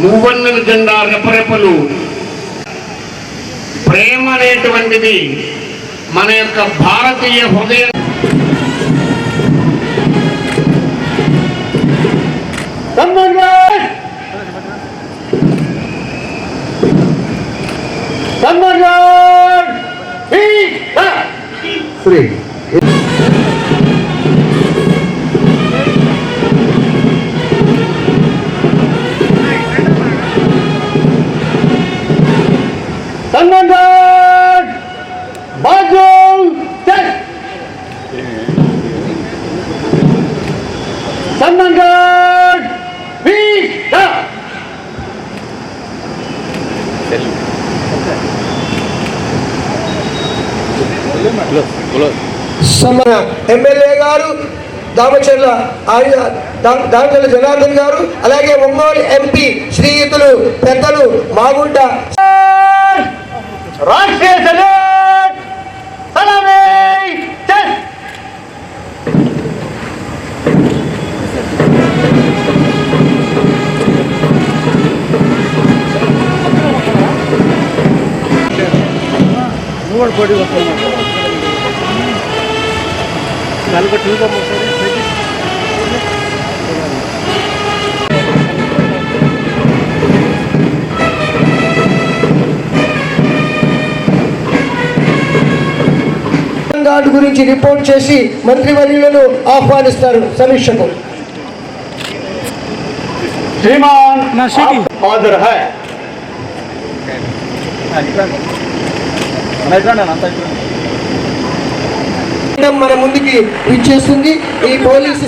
మూవన్నెల జెండా రెపరెపలు. ప్రేమ అనేటువంటిది మన యొక్క భారతీయ హృదయం ఎమ్మెల్యే గారు దామచర్ల ఆయన దామచర్ల జనార్దన్ గారు అలాగే ఒంగోలు ఎంపీ శ్రీయుతులు పెద్దలు Magunta. Rashtriya salute salami check guard గురించి రిపోర్ట్ చేసి మంత్రివర్యులను ఆహ్వానిస్తారు సమీక్షకు श्रीमान आप ऑर्डर है మన ముందుకి ఇచ్చేస్తుంది ఈ పోలీసు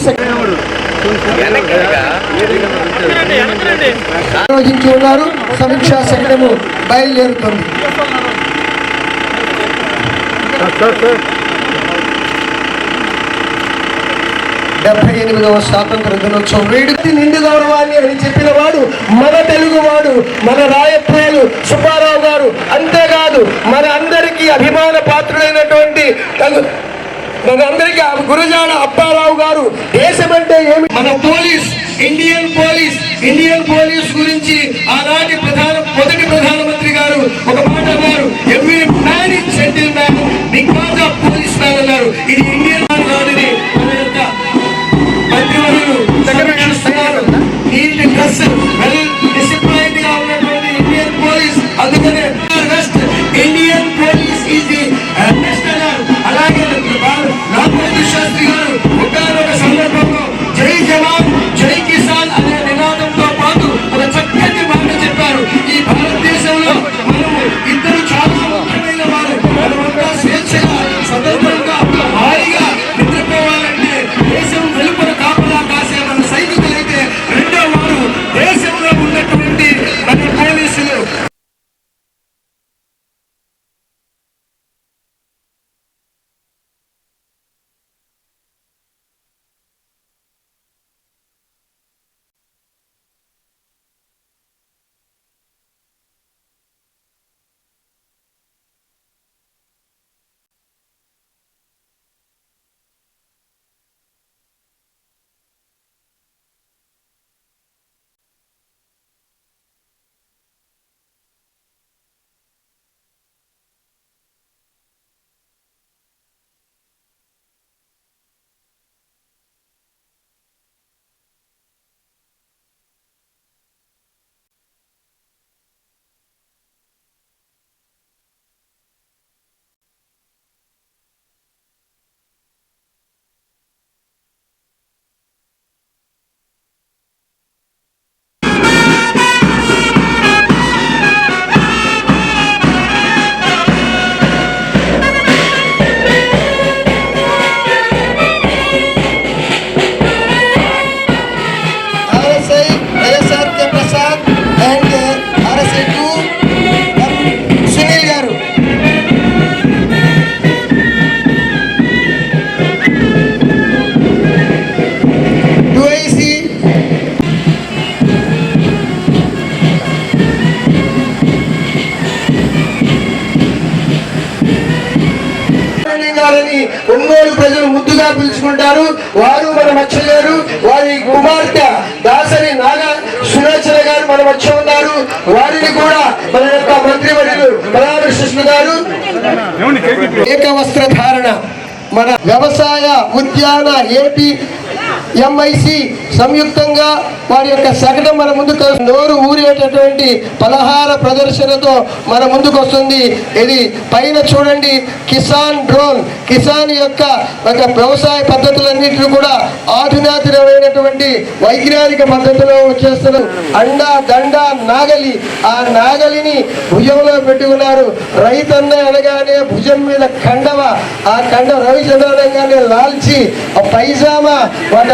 ఆలోచించి ఉన్నారు. సమీక్షా శకటము బయలుదేరుతుంది. డెబ్బై ఎనిమిదవ స్వాతంత్ర దినోత్సవం. వేడుకి నిండు గౌరవాన్ని అని చెప్పిన వాడు మన తెలుగువాడు మన రాయప్రాయులు సుబ్బారావు గారు. అంతేకాదు మన అందరికీ అభిమాన పాత్రుడైనటువంటి మనందరికీ మన గురజాడ అప్పారావు గారు. దేశం అంటే ఏమి? మన police Indian police Indian police గురించి వారు మన మధ్య లేరు వారి కుమార్తె దాసరి నాగ సులోచన గారు మన మధ్య ఉన్నారు. వారిని కూడా మన యొక్క మంత్రివర్యులు పరామర్శిస్తున్నారు. ఏక వస్త్రధారణ మన వ్యవసాయ ఉద్యాన ఏపీ ఎంఐసి సంయుక్తంగా వారి యొక్క శకటం మన ముందుకు నోరు ఊరేటటువంటి పలహార ప్రదర్శనతో మన ముందుకు వస్తుంది ఇది పైన చూడండి కిసాన్ డ్రోన్ కిసాన్ యొక్క ఒక వ్యవసాయ పద్ధతులన్నింటినీ కూడా ఆధునాతనమైనటువంటి వైజ్ఞానిక పద్ధతిలో చేస్తున్న అండ దండ నాగలి. ఆ నాగలిని భుజంలో పెట్టుకున్నారు. రైతన్న అనగానే భుజం మీద కండవ ఆ కండ రవిచంద్రనంగానే లాల్చి ఆ పైజామా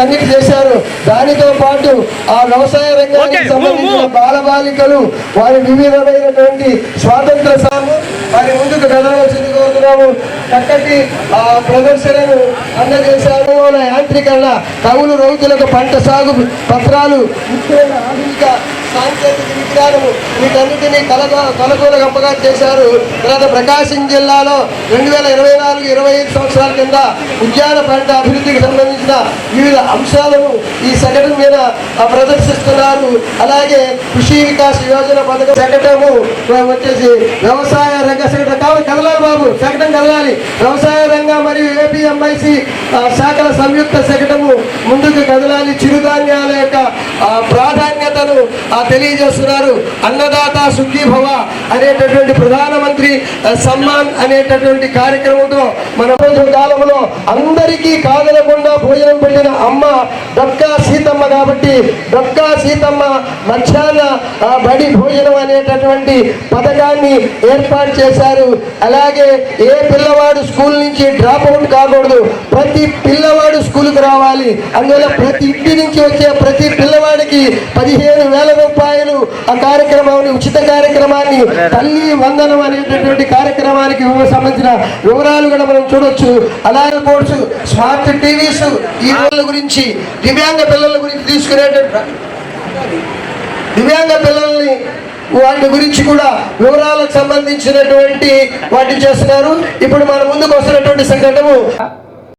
వాటన్నిటి చేశారు. దానితో పాటు ఆ వ్యవసాయ రంగానికి సంబంధించిన బాలబాలికలు వారి వివిధమైనటువంటి స్వాతంత్ర సాము వారి ముందుకు కదలవలసింది కోరుతున్నాము చక్కటి ఆ ప్రదర్శనను అందజేశారు. యాంత్రీకరణ కవులు రైతులకు పంట సాగు పత్రాలు ముఖ్యమైన ఆధునిక సాంకేతిక విజ్ఞానము వీటన్నిటినీ కలగ గొప్పగా చేశారు. తర్వాత ప్రకాశం జిల్లాలో రెండు వేల ఇరవై నాలుగు ఇరవై ఐదు సంవత్సరాల కింద ఉద్యాన పంట అభివృద్ధికి సంబంధించిన వివిధ అంశాలను ఈ సంఘటన మీద ప్రదర్శిస్తున్నారు. అలాగే కృషి వికాస్ యోజన పథకం సంఘటము వచ్చేసి వ్యవసాయ రంగ సంఘటన కావాలి కదలాలి బాబు సంఘటన కదలాలి. వ్యవసాయ రంగ మరియు ఏపీఎంఐసి శాఖల సంయుక్త సంఘటము ముందుకు కదలాలి చిరుధాన్యాల యొక్క ప్రాధాన్యతను తెలియజేస్తున్నారు. అన్నదాత సుఖీభవ అనేటటువంటి ప్రధానమంత్రి సమ్మాన్ అనేటటువంటి కార్యక్రమంతో మన రోజు కాలంలో అందరికీ కాదనకుండా భోజనం పెట్టిన అమ్మ డొక్కా సీతమ్మ కాబట్టి డొక్కా సీతమ్మ మధ్యాహ్న బడి భోజనం అనేటటువంటి పథకాన్ని ఏర్పాటు చేశారు. అలాగే ఏ పిల్లవాడు స్కూల్ నుంచి డ్రాప్ అవుట్ కాకూడదు ప్రతి పిల్లవాడు స్కూల్కి రావాలి. అందువల్ల ప్రతి ఇంటి నుంచి వచ్చే ప్రతి పిల్లవాడికి పదిహేను వేల రూపాయలు ఆ కార్యక్రమాన్ని ఉచిత కార్యక్రమాన్ని తల్లి వందనం అనేటటువంటి కార్యక్రమానికి సంబంధించిన వివరాలు కూడా మనం చూడొచ్చు. అలాగే బోర్డ్స్ స్మార్ట్ టీవీస్ ఈ పిల్లల గురించి దివ్యాంగ పిల్లల గురించి తీసుకునేటటువంటి దివ్యాంగ పిల్లల్ని వాటి గురించి కూడా వివరాలకు సంబంధించినటువంటి వాటిని చేస్తున్నారు. ఇప్పుడు మన ముందుకు వస్తున్నటువంటి సంఘటన